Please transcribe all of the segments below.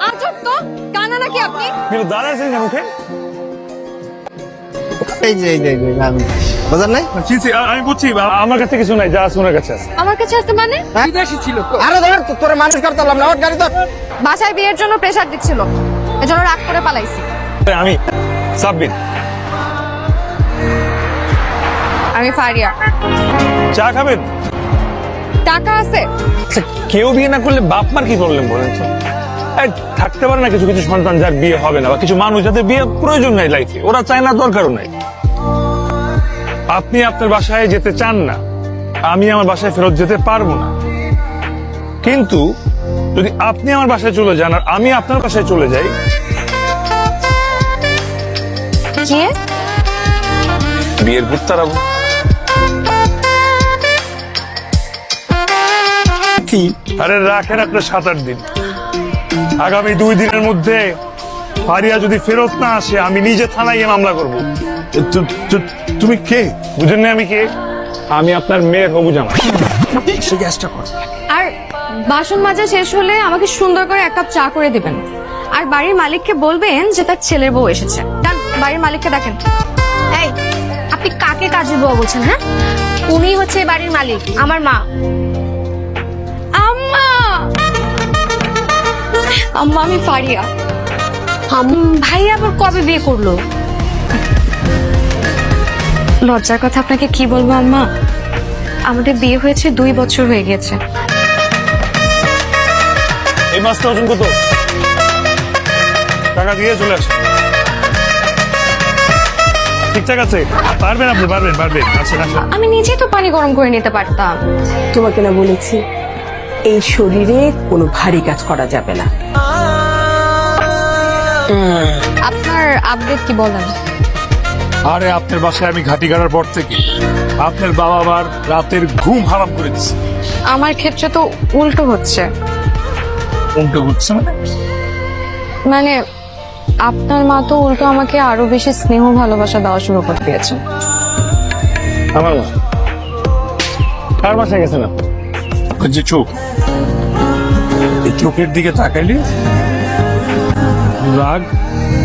আজব তো কানা নাকি আপনি? কিন্তু দাঁড়াইছেন কেন মুখে? এই যে এই যে এই যে, আমি বোঝার নাই? চিনছি আ- আমি বুঝছি আ- আমার কাছে কিছু নাই যা আছে ওনার কাছে আছে। আমার কাছে আসতে মানে? আরে ধর তো- তোরে মানুষ করতে পারলাম না ওর গাড়ি ধর। বাসায় বিয়ের জন্য প্রেসার দিচ্ছিল। এজন্য রাগ করে পালাইছি। আমি সাব্বির। আমি ফারিয়া। চা খাবেন? টাকা আছে? আচ্ছা কেউ বিয়ে না করলে বাপ মার কি প্রবলেম বলেন তো? থাকতে পারে না কিছু কিছু সন্তান যার বিয়ে হবে না বা কিছু মানুষ যাদের বিয়ে প্রয়োজন নাই লাইফে ওরা চায় না দরকারও নাই। আপনি আপনার বাসায় যেতে চান না আমি আমার বাসায় ফেরত যেতে পারব না। কিন্তু যদি আপনি আমার বাসায় চলে যান আর আমি আপনার বাসায় চলে যাই বিয়ের ভূত তারাবো। কি আরে রাখেন আপনার সাত আট দিন। আগামী দুই দিনের মধ্যে ফারিয়া যদি ফেরত না আসে আমি নিজে থানায় গিয়ে মামলা করব। তুমি কে? বুঝেন না আমি কে? আমি আপনার মেয়ের হবু জামা সেই গ্যাসটা কর। আর বাসন মাজা শেষ হলে আমাকে সুন্দর করে এক কাপ চা করে দিবেন। আর বাড়ির মালিককে বলবেন যে তার ছেলের বউ এসেছে। ডান বাড়ির মালিককে দেখেন। এই আপনি কাকে কাজের বউ বলছেন হ্যাঁ? উনি হচ্ছে এই বাড়ির মালিক আমার মা। আম্মা আমি ফারিয়া আম- ভাই আবার কবে বিয়ে করল? লজ্জার কথা আপনাকে কি বলব আম্মা? আমাদের বিয়ে হয়েছে দুই বছর হয়ে গেছে। এই মাছটা ওজন কত? টাকা দিয়ে চলে আসে। ঠিকঠাক আছে? পারবেন আপনি পারবেন পারবেন। আসেন আসেন। আমি নিজেই তো পানি গরম করে নিতে পারতাম। তোমাকে না বলেছি এই শরীরে কোনো ভারী কাজ করা যাবে না। আপনার আপডেট কি বলেন? আরে আপনার বাসায় আমি ঘাটি গাড়ার পর থেকে আপনার বাবা আবার রাতের ঘুম হারাম করে দিচ্ছে আমার ক্ষেত্রে তো উল্টো হচ্ছে। উল্টো হচ্ছে মানে? মানে আপনার মা তো উল্টো আমাকে আরও বেশি স্নেহ ভালোবাসা দেওয়া শুরু করে দিয়েছে আমার মা? কার বাসায় গেছেন আপনি? ওই যে চোখ। এই চোখের দিকে তাকাইলে রাগ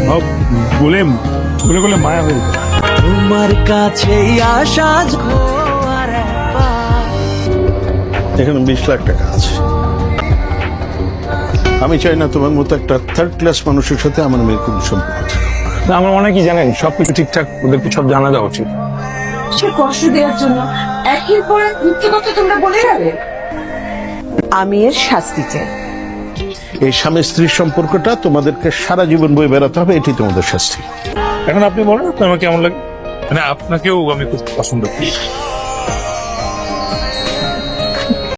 সব গলে গলে গলে মায়া হয়ে তোমার কাছে আসা এখানে বিশ লাখ টাকা আছে। আমি চাই না তোমার মতো একটা থার্ড ক্লাস মানুষের সাথে আমার মেয়ের কোনো সম্পর্ক না আমরা অনেকেই জানেন সবকিছু ঠিকঠাক ওদেরকে সব জানা দেওয়া উচিত। সে কষ্ট দেওয়ার জন্য একের পর এক মিথ্যে কথা তোমরা বলে যাবে? আমি এর শাস্তি চাই। এই স্বামী স্ত্রীর সম্পর্কটা তোমাদেরকে সারা জীবন বই বেড়াতে হবে, এটি তোমাদের শাস্তি। এখন আপনি বলেন, আপনার কেমন লাগে? মানে আপনাকেও আমি খুব পছন্দ করি।